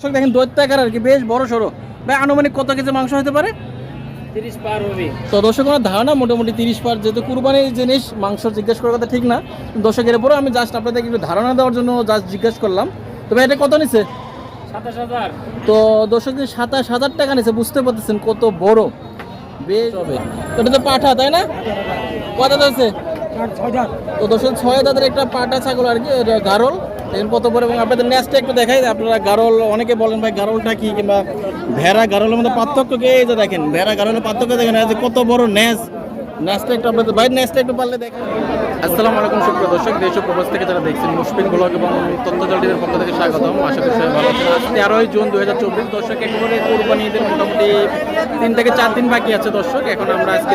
দর্শক দেখেন দৈত্যাকার আর কি বেশ বড় সড়ো। ভাই আনুমানিক কত কেজি মাংস হতে পারে? তিরিশ পার হবে। তো দর্শক আমার ধারণা? মোটামুটি তিরিশ পার যেহেতু কুরবানির জিনিস মাংস জিজ্ঞেস করার কথা ঠিক না। দর্শকের উপরে আমি জাস্ট আপনাদের একটু ধারণা দেওয়ার জন্য জাস্ট জিজ্ঞেস করলাম। তো ভাই এটা কত নিছে? সাতাশ হাজার। তো দর্শক যে সাতাশ হাজার টাকা নিছে বুঝতে পারতেছেন কত বড়। বেশ হবে? তো এটা তো পাঠা তাই না? কত আছে তো দর্শক, ছয় দাদের একটা পাটা ছাগল আর কি গারল। কত বড় এবং আপনাদের ন্যাচটা একটু দেখাই, আপনারা গারল, অনেকে বলেন ভাই গারলটা কি কিংবা ভেড়া গারলের মধ্যে পার্থক্য কে? যে দেখেন, ভেড়া গারলের পার্থক্য দেখেন কত বড় ন্যাস ন্যাসটা একটু আপনাদের ভাই একটু দর্শক। দেশ থেকে যারা দেখছেন ব্লগ এবং পক্ষ থেকে তেরোই জুন হাজার চব্বিশ। মোটামুটি তিন থেকে চার দিন আছে দর্শক। এখন আমরা আজকে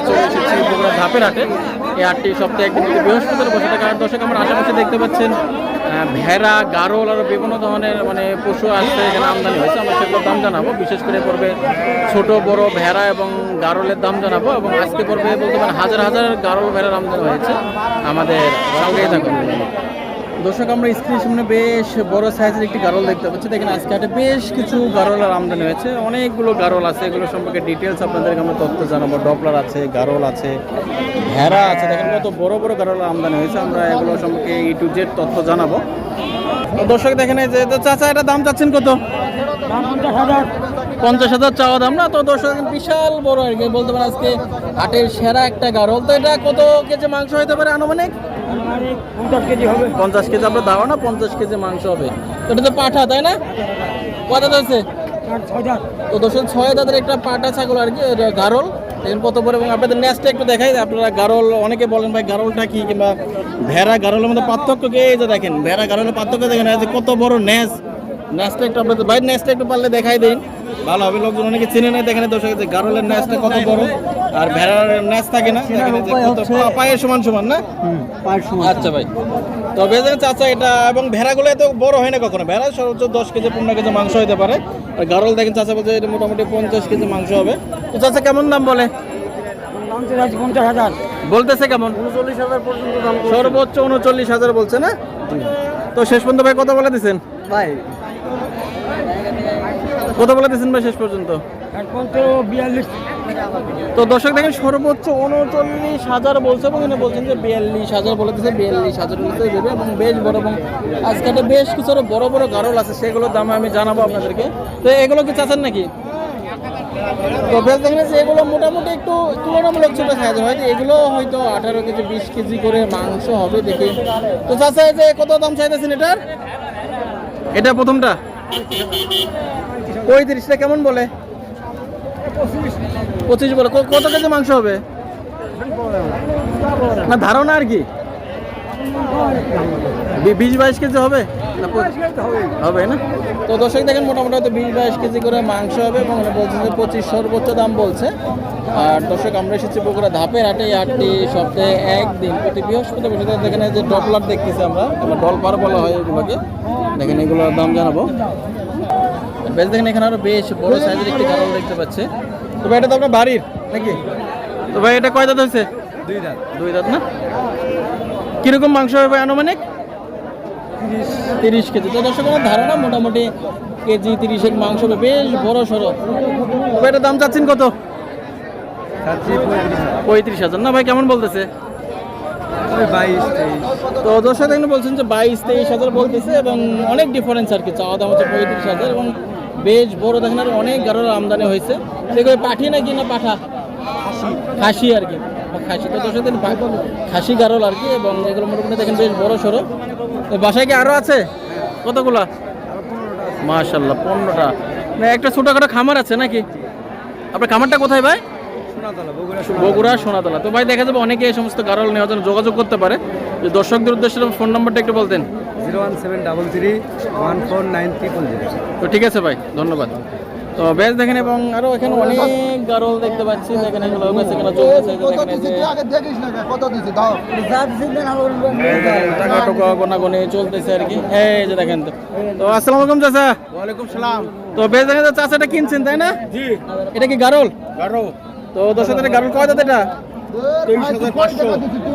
সপ্তাহে একদিন বৃহস্পতিবার বসে থাকে দর্শক, আমরা আশেপাশে দেখতে পাচ্ছেন ভেড়া, গারোল আরও বিভিন্ন ধরনের মানে পশু আসছে এখানে আমদানি হয়েছে। আমরা সেগুলোর দাম জানাব। বিশেষ করে পর্বে ছোট, বড় ভেড়া এবং গারোলের দাম জানাব এবং আজকে পর্বে বলতে পারেন হাজার হাজার গারোল ভেড়ার আমদানি হয়েছে আমাদের সঙ্গেই থাকুন। দর্শক, আমরা স্ক্রিনের সামনে বেশ বড় সাইজের একটি গারল দেখতে পাচ্ছি। দেখেন, আজকে হাটে বেশ কিছু গারলের আমদানি হয়েছে। অনেকগুলো গারল আছে এগুলো সম্পর্কে ডিটেলস আপনাদেরকে আমরা তথ্য জানাব। ডপলার আছে, গারল আছে, ভেড়া আছে। দেখেন, কত বড় বড় গারলের আমদানি হয়েছে। আমরা এগুলো সম্পর্কে ই টু জেড তথ্য জানাব। দর্শক, দেখেন, এই যে চাচা, এটা দাম চাচ্ছেন কত? পঞ্চাশ হাজার চাওয়া দাম না? তো দর্শক বিশাল বড় আর কি। বলতে পারেন আজকে হাটের সেরা একটা গারল। তো এটা কত কেজি মাংস হতে পারে আনুমানিক? পঞ্চাশ কেজি হবে। পঞ্চাশ কেজি আপনার দাও না পঞ্চাশ কেজি মাংস হবে। তো এটা তো পাঠা তাই না? কত আছে তো দর্শক ছয় দাদের একটা পাটা ছাগল আর কি গারল। কত বড় এবং আপনাদের ন্যাসটা একটু দেখাই আপনারা গারল অনেকে বলেন ভাই গারলটা কি কিংবা ভেড়া গারলের মধ্যে পার্থক্য কি? এই যে দেখেন ভেড়া গারলের পার্থক্য দেখেন কত বড় ন্যাস ন্যাসটা একটু আপনাদের ভাই ন্যাসটা একটু পারলে দেখাই দিন। ভালো হবে লোকজন অনেকে চিনে নেয় দেখেন দর্শক যে গারলের ন্যাসটা কত বড় আর ভেড়ার ন্যাস থাকে না পায়ের সমান সমান না? আচ্ছা ভাই। তবে চাচা এটা এবং ভেড়াগুলো এত বড় হয় না কখনো? ভেড়া সর্বোচ্চ দশ কেজি পনেরো কেজি মাংস হতে পারে। আর গারল দেখেন চাচা বলছে এটা মোটামুটি পঞ্চাশ কেজি মাংস হবে। তো চাচা কেমন দাম বলে? পঞ্চাশ হাজার। বলতেছে কেমন? উনচল্লিশ হাজার পর্যন্ত দাম সর্বোচ্চ উনচল্লিশ হাজার বলছে না? তো শেষ পর্যন্ত ভাই কথা বলে দিচ্ছেন ভাই কত বলে দিচ্ছেন ভাই শেষ পর্যন্ত? এখন তো বিয়াল্লিশ। তো দর্শক দেখেন সর্বোচ্চ উনচল্লিশ হাজার বলছে এবং এখানে বলছেন যে বিয়াল্লিশ হাজার বলে দিচ্ছে বিয়াল্লিশ হাজার বলতে দেবে এবং বেশ বড় এবং আজকে একটা বেশ কিছু আরও বড় বড় গারল আছে সেগুলোর দামে আমি জানাব আপনাদেরকে। তো এগুলো কি চাচ্ছেন নাকি? তো বেশ দেখেন যে এগুলো মোটামুটি একটু তুলনামূলক ছোট সাইজ হয়তো এগুলো হয়তো আঠারো কেজি বিশ কেজি করে মাংস হবে দেখি। তো চাচা এই যে কত দাম চাইতেছেন এটার? এটা প্রথমটা। পঁয়ত্রিশটা কেমন বলে? পঁচিশ বলে। কত কেজি মাংস হবে? না, ধারণা আর কি? বিশ বাইশ কেজি হবে? হবে, না? তো দর্শক দেখেন, মোটামুটি হয়তো বিশ বাইশ কেজি করে মাংস হবে, এবং ওরা বলছে যে পঁচিশ সর্বোচ্চ দাম বলছে। আর দর্শক, আমরা এসেছি বগুড়া ধাপের হাটে। আটটি সপ্তাহে একদিন প্রতি বৃহস্পতি বসে দেখেন যে ডপলার দেখতেছি আমরা। ডলপার বলা হয় এগুলোকে। দেখেন, এগুলোর দাম জানাব। বেশ দেখেন এখানে আরও বেশ বড় সাইজের একটি গারল দেখতে পাচ্ছে। তো ভাই এটা তো আপনার বাড়ির নাকি? তো ভাই এটা কয় দাঁত হয়েছে? দুই দাম দুই দাঁত না? কীরকম মাংস হবে ভাই আনুমানিক? তিরিশ। কেজি। তো দর্শক আমার ধারণা মোটামুটি কেজি তিরিশের মাংস হবে বেশ বড় সড়ো। তো এটার দাম চাচ্ছেন কত? পঁয়ত্রিশ হাজার। না ভাই কেমন বলতেছে? তো দর্শক এখানে বলছেন যে বাইশ তেইশ হাজার বলতেছে এবং অনেক ডিফারেন্স আর কি। চাওয়া দাম হচ্ছে পঁয়ত্রিশ হাজার এবং বেশ বড় দেখেন আর অনেক গাড়োর আমদানি হয়েছে। সেগুলো পাঠি নাকি না পাঠা? খাসি। আর কি। খাসি তো দর্শক দিন খাসি গারল আর কি এবং এগুলো মোটামুটি দেখেন বেশ বড় সড়ো। তো বাসায় কি আরও আছে? কতগুলা? মাশাল্লাহ পনেরোটা। না একটা ছোটোখাটো খামার আছে নাকি? আপনার খামারটা কোথায় ভাই? বগুড়া বগুড়া সোনাতলা। তো ভাই দেখা যাবে অনেকে এই সমস্ত গারল নেওয়ার জন্য যোগাযোগ করতে পারে। যে দর্শকদের উদ্দেশ্যে ফোন নাম্বারটা একটু বলতেন। Zero one seven double three one four nine triple zero. তো ঠিক আছে ভাই ধন্যবাদ। তো বেশ দেখেন এবং আরও এখানে অনেক গারল দেখতে পাচ্ছি। দেখেন এগুলো বেশ এই যে টাকা টোকা গোনাগুনি চলতেছে আর কি। এই যে দেখেন তো। তো আসসালামু আলাইকুম চাচা। ওয়ালাইকুম সালাম। তো বেশ দেখেন তো চাচাটা কিনছেন তাই না? জি। এটা কি গারল? গারো তো দশ হাজার গারল কয় দাঁত এটা?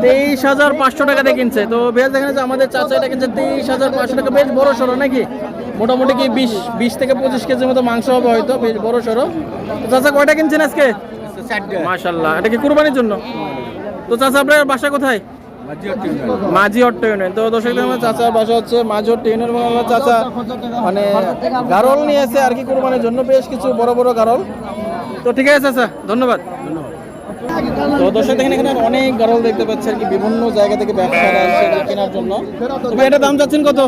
তেইশ হাজার পাঁচশো। টাকা দিয়ে কিনছে। তো বেশ দেখেন যে আমাদের চাচা এটা কিনছে তেইশ হাজার পাঁচশো টাকা। বেশ বড় সড়ো নাকি? মোটামুটি কি বিশ বিশ থেকে পঁচিশ কেজির মতো মাংস হবে হয়তো বেশ বড় সড়ো। তো চাচা কয়টা কিনছেন আজকে? মাশাল্লাহ এটা কি কুরবানির জন্য? তো চাচা আপনার বাসা কোথায়? মাঝি অট্ট ইউনিয়ন। তো দর্শক আমার চাচার বাসা হচ্ছে মাঝি অট্ট ইউনিয়ন এবং আমার চাচা মানে গারল নিয়ে এসে আর কি কুরবানির জন্য বেশ কিছু বড় বড় গারল। তো ঠিক আছে চাচা ধন্যবাদ। তো দর্শক, দেখেন এখানে অনেক গারল দেখতে পাচ্ছি আর কি, বিভিন্ন জায়গা থেকে ব্যবসারা এসে এগুলো কেনার জন্য। তো ভাই, এটা দাম চাচ্ছেন কত?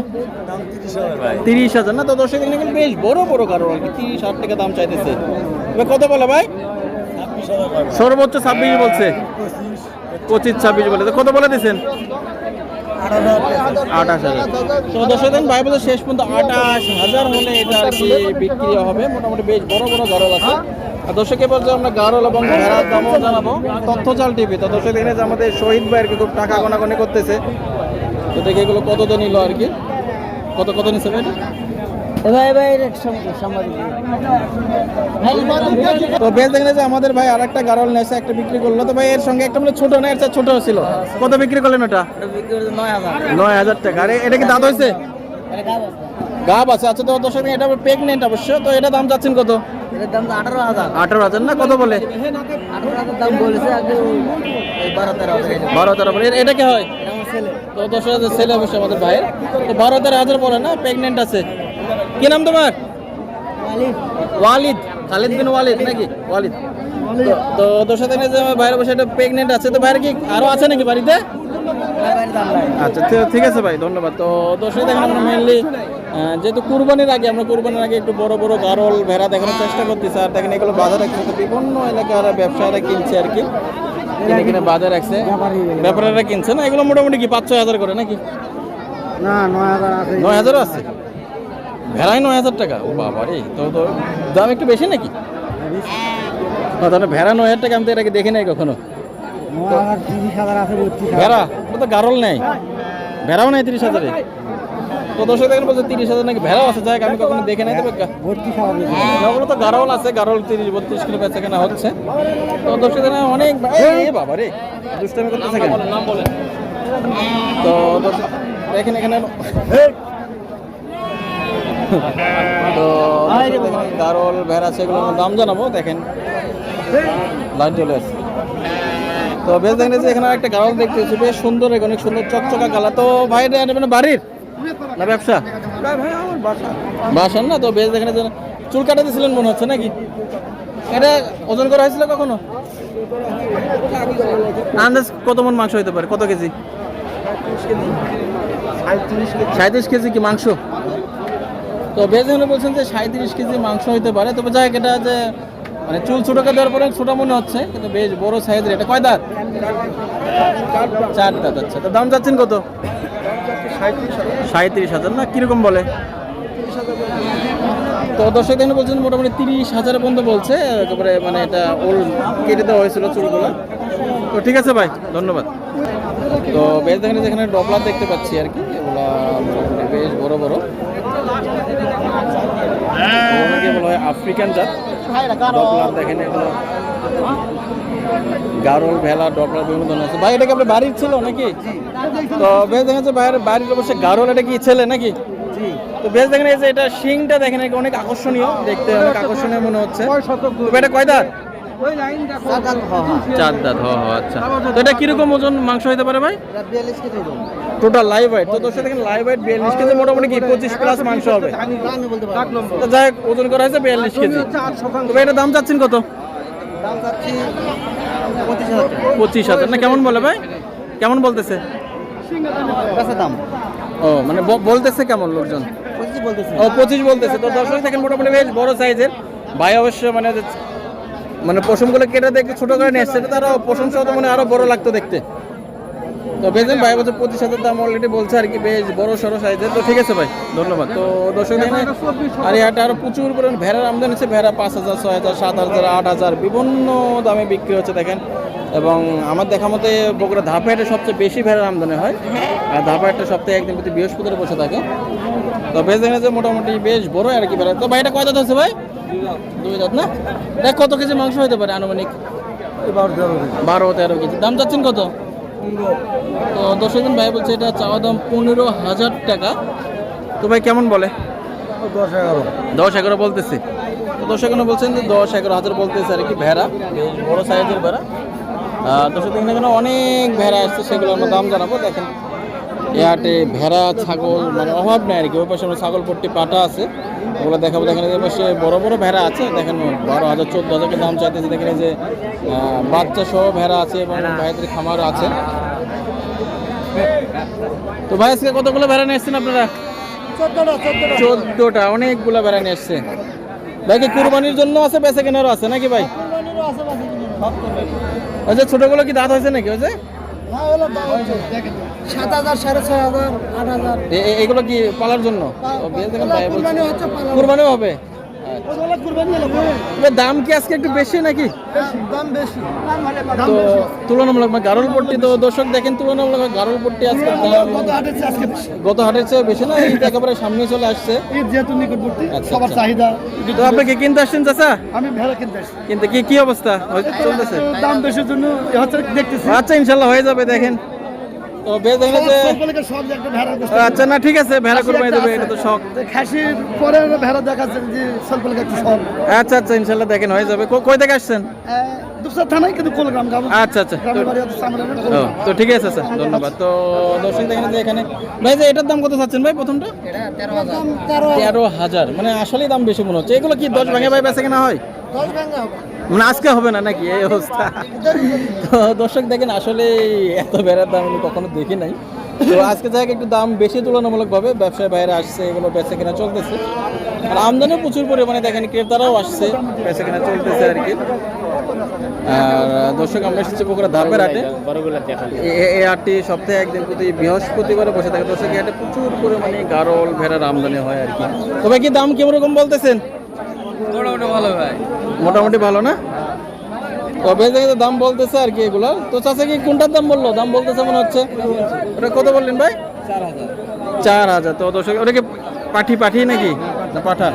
তিরিশ হাজার। না, তো দর্শক, দেখেন এখানে বেশ বড় বড় গারল আর কি, তিরিশ হাজার টাকা দাম চাইতেছে। এবার কত বলে ভাই? সর্বোচ্চ ছাব্বিশ বলছে। পঁচিশ, ছাব্বিশ বলে। তো কত বলে দিয়েছেন? আঠাশ হাজার। তো দিন ভাই বলে শেষ পর্যন্ত আঠাশ হাজার হলে এটা আর কি বিক্রি হবে। মোটামুটি বেশ বড় বড় গারল আছে। দর্শক এবার যে আমরা গারল এবং ভেড়ার দামও জানাব। তথ্য চাল টিভি তো দর্শক দেখেন যে আমাদের শহীদ ভাই আর কি খুব টাকা গোনাগুনি করতেছে। তো দেখে এগুলো কত তো নিল আর কি? কত কত নিচ্ছে ভাই? এটা? তো বেশ যে আমাদের ভাই আর একটা গারল নেছে একটা বিক্রি করল। তো ভাই এর সঙ্গে একটা মানে ছোট না ছোট ছিল। কত বিক্রি করলেন ওটা? নয় হাজার। টাকা। আরে এটা কি দাঁত হয়েছে? গাব আছে। আচ্ছা তো দর্শক এটা প্রেগনেন্ট অবশ্য। তো এটা দাম যাচ্ছেন কত? আঠারো হাজার। না? কত বলে? বারো তেরো বলে। এটা কি হয়? তো দশ হাজার ছেলে অবশ্যই আমাদের ভাইয়ের। তো বারো তেরো হাজার পরে না? প্রেগনেন্ট আছে। কি নাম তোমার? ওয়ালিদ। খালিদ বিন ওয়ালিদ নাকি? ওয়ালিদ। তো- দশ হাজার ভাইয়ের এটা প্রেগনেন্ট আছে। তো ভাইয়ের কি আরও আছে নাকি বাড়িতে? আচ্ছা ঠিক আছে ভাই ধন্যবাদ। তো দর্শক দেখেন আমরা মেনলি যেহেতু কুরবানির আগে আমরা কুরবানির আগে একটু বড় বড় গারল ভেড়া দেখানোর চেষ্টা করতেছি। আর দেখেন এগুলো বাজার বিভিন্ন এলাকার ব্যবসায়ীরা কিনছে আর কি। কিনে বাজার রাখছে। ব্যাপারীরা কিনছে না? এগুলো মোটামুটি কি পাঁচ ছয় হাজার করে নাকি? না নয় হাজার আছে। নয় হাজারও আছে? ভেড়াই নয় হাজার টাকা? ও বাবা রে তো তো দাম একটু বেশি নাকি? তাহলে ভেড়া নয় হাজার টাকা আমি তো আগে দেখি নাই কখনো। ভেড়া? নেই। ভেড়াও নাই তিরিশ তিরিশ হাজার নাকি ভেড়াও আছে আমি কখনো দেখে নাই আছে তিরিশ, বত্রিশ হচ্ছে। তো অনেক তো দেখেন এখানে তো ভেড়া, সেগুলোর দাম জানাব, দেখেন। লাইন চলে আসছে। তো বেশ দেখেন যে এখানে একটা গারল দেখতে পাচ্ছি। বেশ সুন্দর অনেক সুন্দর চকচকা কালা তো ভাই এটা নেবেন বাড়ির? না ব্যবসা? বাসার না? তো বেশ দেখেন যে চুল কাটাতেছিলেন মনে হচ্ছে নাকি? এটা ওজন করা হয়েছিল কখনো? আন্দাজ কত মন মাংস হতে পারে? কত কেজি? সাঁত্রিশ কেজি কি মাংস? তো বেশ দেখেন বলছেন যে সাঁত্রিশ কেজি মাংস হতে পারে। তবে যাই এটা যে মানে চুল ছোটকে দেওয়ার পরে ছোট মনে হচ্ছে, কিন্তু বেশ বড় সাইজের। এটা কয় দাঁত? চার দাঁত আচ্ছা। তো দাম যাচ্ছেন কত? সাঁত্রিশ হাজার, না? কীরকম বলে? তো দর্শক দেখেন, বলছেন মোটামুটি তিরিশ হাজার পর্যন্ত বলছে, একেবারে মানে এটা ওল কেটে দেওয়া হয়েছিল চুলগুলো। তো ঠিক আছে ভাই, ধন্যবাদ। তো বেশ দেখেন যেখানে ডবলার দেখতে পাচ্ছি আর কি, এগুলা বেশ বড় বড়। এগুলোকে বলা হয় আফ্রিকান জাত। দেখেন এগুলো। গারল ভেলা ডকলা বিভিন্ন ধরনের আছে ভাই এটা কি আপনার বাড়ির ছিল নাকি? তো বেশ দেখেন যাচ্ছে ভাইয়ের বাড়ির অবশ্যই গারল এটা কি ছেলে নাকি? তো বেশ দেখেন এই যে এটা শিংটা দেখেন অনেক আকর্ষণীয়। দেখতে অনেক আকর্ষণীয় মনে হচ্ছে। এটা কয় দাঁত? চার দাঁত হ হ আচ্ছা। তো এটা কীরকম ওজন মাংস হতে পারে ভাই? টোটাল লাইভ ওয়েট তো দর্শক দেখেন লাইভ ওয়েট বিয়াল্লিশ কেজি মোটামুটি কি পঁচিশ প্লাস মাংস হবে? তো যাই হোক, ওজন করা হয়েছে বিয়াল্লিশ কেজি। তো ভাই এটার দাম চাচ্ছেন কত? পঁচিশ হাজার না কেমন বলে ভাই? কেমন বলতেছে? দাম। ও মানে বলতেছে কেমন লোকজন? পঁচিশ বলতেছে। ও পঁচিশ বলতেছে। তো দর্শক দেখেন মোটামুটি বেশ বড় সাইজের ভাই অবশ্য মানে মানে পশমগুলো কেটে দেখতে ছোট করে নিয়ে এসছে তারা পশম সহ মানে আরও বড় লাগতো দেখতে। তো বেজন ভাই, বছর পঁচিশ হাজার দাম অলরেডি বলছে আর কি, বেশ বড় সড়ো সাইজের তো ঠিক আছে ভাই, ধন্যবাদ। তো দর্শক আর এই হাটে আরও প্রচুর পরিমাণ ভেড়ার আমদানি হচ্ছে, ভেড়া পাঁচ হাজার, ছয় হাজার, সাত হাজার, আট হাজার, বিভিন্ন দামে বিক্রি হচ্ছে, দেখেন। এবং আমার দেখা মতে বগুড়া ধাপে হাটে সবচেয়ে বেশি ভেড়ার আমদানি হয়, আর ধাপে হাটে সপ্তাহে একদিন প্রতি বৃহস্পতিবার বসে থাকে। তো বেশ দেখেন যে মোটামুটি বেশ বড় আর কি ভেড়া। তো ভাই, এটা কয় দাঁত আছে ভাই? দুই দাঁত না? দেখ কত কেজি মাংস হতে পারে আনুমানিক? বারো তেরো কেজি। দাম চাচ্ছেন কত? তো দর্শক ভাই বলছে এটা চাওয়া দাম পনেরো হাজার টাকা। তো ভাই কেমন বলে? দশ এগারো। দশ এগারো বলতেছে। তো দশ এগারো বলছেন যে দশ এগারো হাজার বলতেছে আর কি ভেড়া বেশ বড় সাইজের ভেড়া। দর্শক এখানে অনেক ভেড়া আসছে সেগুলো আমরা দাম জানাব। দেখেন এ হাটে ভেড়া ছাগল মানে অভাব নেই আর কি। ওই পাশে আমরা ছাগল পট্টি পাটা আছে। ওগুলো দেখাবো। দেখেন এই পাশে বড় বড় ভেড়া আছে। দেখেন বারো হাজার চোদ্দ হাজার দাম চাইতেছে। দেখেন যে বাচ্চা সহ ভেড়া আছে এবং ভাইদের খামার আছে। তো ভাই আজকে কতগুলো ভেড়া নিয়ে এসছেন আপনারা? চোদ্দটা অনেকগুলো বেড়া নিয়ে এসছে। ভাই কি কুরবানির জন্য আছে বেচা কেনারও আছে নাকি ভাই? ওই যে ছোটগুলো কি দাঁত হয়েছে নাকি? ওই যে? সাত হাজার সাড়ে ছয় হাজার আট এগুলো কি পালার জন্য। কুরবানি হবে। দাম কি আজকে একটু বেশি নাকি? দাম বেশি। তো তুলনামূলক মানে গারল পট্টি তো দর্শক দেখেন তুলনামূলক গারল পট্টি আজকে গত হাটের চেয়ে বেশি না? ঈদ একেবারে সামনে চলে আসছে। ঈদ যেহেতু নিকটবর্তী আচ্ছা, সবার আচ্ছা। চাহিদা তো আপনি কি কিনতে আসছেন চাচা? আমি ভেড়া কিনতে আসছি। কিন্তু কি কি অবস্থা? চলতেছে। দাম বেশির জন্য হচ্ছে দেখতেছি। আচ্ছা ইনশাল্লাহ হয়ে যাবে দেখেন। তো গোস্ত আচ্ছা না ঠিক আছে ভেড়া কোরবানি দেবে এটা তো শখ। খাসির পরে ভেড়া দেখাচ্ছে যে সকলকে একটু সব আচ্ছা আচ্ছা ইনশাল্লাহ দেখেন হয়ে যাবে। কই থেকে আসছেন? থানায় কিন্তু কোলগ্রাম আচ্ছা আচ্ছা। তো- ঠিক আছে স্যার ধন্যবাদ। তো দর্শক দেখেন যে এখানে ভাই যে এটার দাম কত চাচ্ছেন ভাই প্রথমটা? তেরো হাজার। মানে আসলেই দাম বেশি মনে হচ্ছে। এগুলো কি দশ ভাঙে ভাই বেচে কেনা হয়? মানে আজকে হবে না নাকি? এই অবস্থা। তো দর্শক দেখেন আসলে এত বেড়ার দাম আমি কখনো দেখি নাই। তো আজকে যাই একটু দাম বেশি তুলনামূলকভাবে ব্যবসায় বাইরে আসছে এগুলো বেচে কেনা চলতেছে। আর আমদানিও প্রচুর পরিমাণে দেখেন ক্রেতারাও আসছে। কেনা চলতেছে আর কি। আর দর্শক আমরা এসেছি পুকুরা ধাপের হাটে। এই হাটটি সপ্তাহে একদিন প্রতি বৃহস্পতিবারে বসে থাকে। দর্শক এই হাটে প্রচুর পরিমাণে গারল ভেড়ার আমদানি হয় আর কি। তবে কি দাম কেমন রকম বলতেছেন? মোটামুটি ভালো ভাই। মোটামুটি ভালো না? তবে যে দাম বলতেছে আর কি এগুলো। তো চাচা কি কোনটার দাম বলল? দাম বলতেছে মনে হচ্ছে। ওটা কত বললেন ভাই? চার হাজার। চার হাজার। তো দর্শক ওটা কি পাঠি পাঠি নাকি? না পাঠা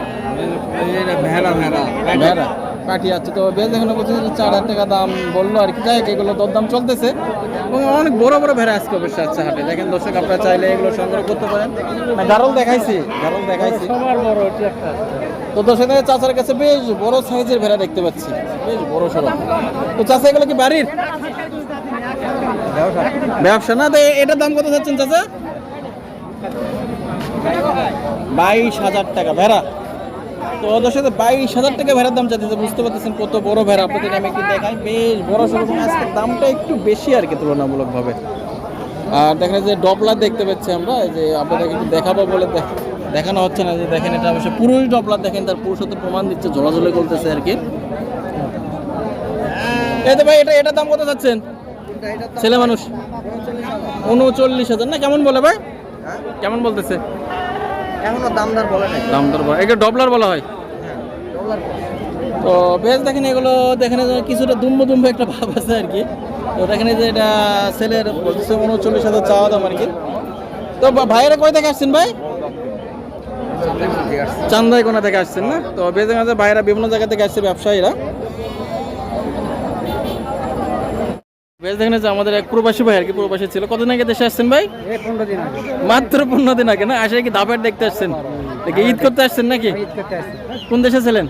ভেড়া ভেড়া। ভেড়া। পাঠি আছে তো বেশ এখানে বলছে চার হাজার টাকা দাম বলল আর কি। যাই এগুলো দরদাম চলতেছে। এবং অনেক বড় বড় ভেড়া আজকে অবশ্যই আছে হাটে। দেখেন দর্শক আপনারা চাইলে এগুলো সংগ্রহ করতে পারেন। না গারল দেখাইছি গারল দেখাইছি। তো দর্শক চাচার কাছে বেশ বড় সাইজের ভেড়া দেখতে পাচ্ছি। বেশ বড় সড়ো। তো চাচা এগুলো কি বাড়ির? ব্যবসা। না তো এটার দাম কত চাচ্ছেন চাচা? বাইশ হাজার টাকা ভেড়া। তো ওদের সাথে বাইশ হাজার টাকা ভেড়ার দাম চাইতেছে বুঝতে পারতেছেন কত বড় ভেড়া। আপনাদের আমি একটু দেখাই বেশ বড় সড়ো এবং আজকের দামটা একটু বেশি আর কি তুলনামূলকভাবে। আর দেখেন যে ডপলার দেখতে পাচ্ছি আমরা যে আপনাদেরকে একটু দেখাবো বলে দেখ- দেখানো হচ্ছে না যে দেখেন এটা অবশ্যই পুরোই ডপলার দেখেন তার পুরুষত্ব প্রমাণ দিচ্ছে ঝোলাঝুলি করতেছে আর কি। এই তো ভাই এটা এটার দাম কত চাচ্ছেন? ছেলে মানুষ। উনচল্লিশ হাজার না কেমন বলে ভাই? কেমন বলতেছে? এখনও দামদার বলে নাই। দাম দর বলা এটা ডবলার বলা হয়? তো বেশ দেখেন এগুলো দেখেন কিছুটা দুম্ব দুম্ব একটা ভাব আছে আর কি। তো দেখেন যে এটা ছেলের বলতেছে উনচল্লিশ হাজার চাওয়া দাম আর কি। তো ভাইয়েরা কয় থেকে আসছেন ভাই? চান্দাই কোনা থেকে আসছেন না? তো বেশ দেখা যাচ্ছে ভাইয়েরা বিভিন্ন জায়গা থেকে আসছে ব্যবসায়ীরা। বেশ দেখেন যে আমাদের এক প্রবাসী ভাই আর কি প্রবাসী ছিল। কতদিন আগে দেশে আসছেন ভাই? মাত্র পনেরো দিন আগে না? আসে কি দাপের দেখতে আসছেন? দেখি ঈদ করতে আসছেন নাকি? কোন দেশে ছিলেন?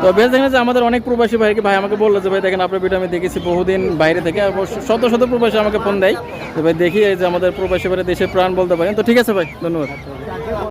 তো বেশ দেখেন যে আমাদের অনেক প্রবাসী ভাইকে ভাই আমাকে বলল যে ভাই দেখেন আপনার ভিডিও আমি দেখেছি বহুদিন বাইরে থেকে। শত শত প্রবাসী আমাকে ফোন দেয়। তো ভাই দেখি এই যে আমাদের প্রবাসী ভাই দেশে প্রাণ বলতে পারেন। তো ঠিক আছে ভাই ধন্যবাদ।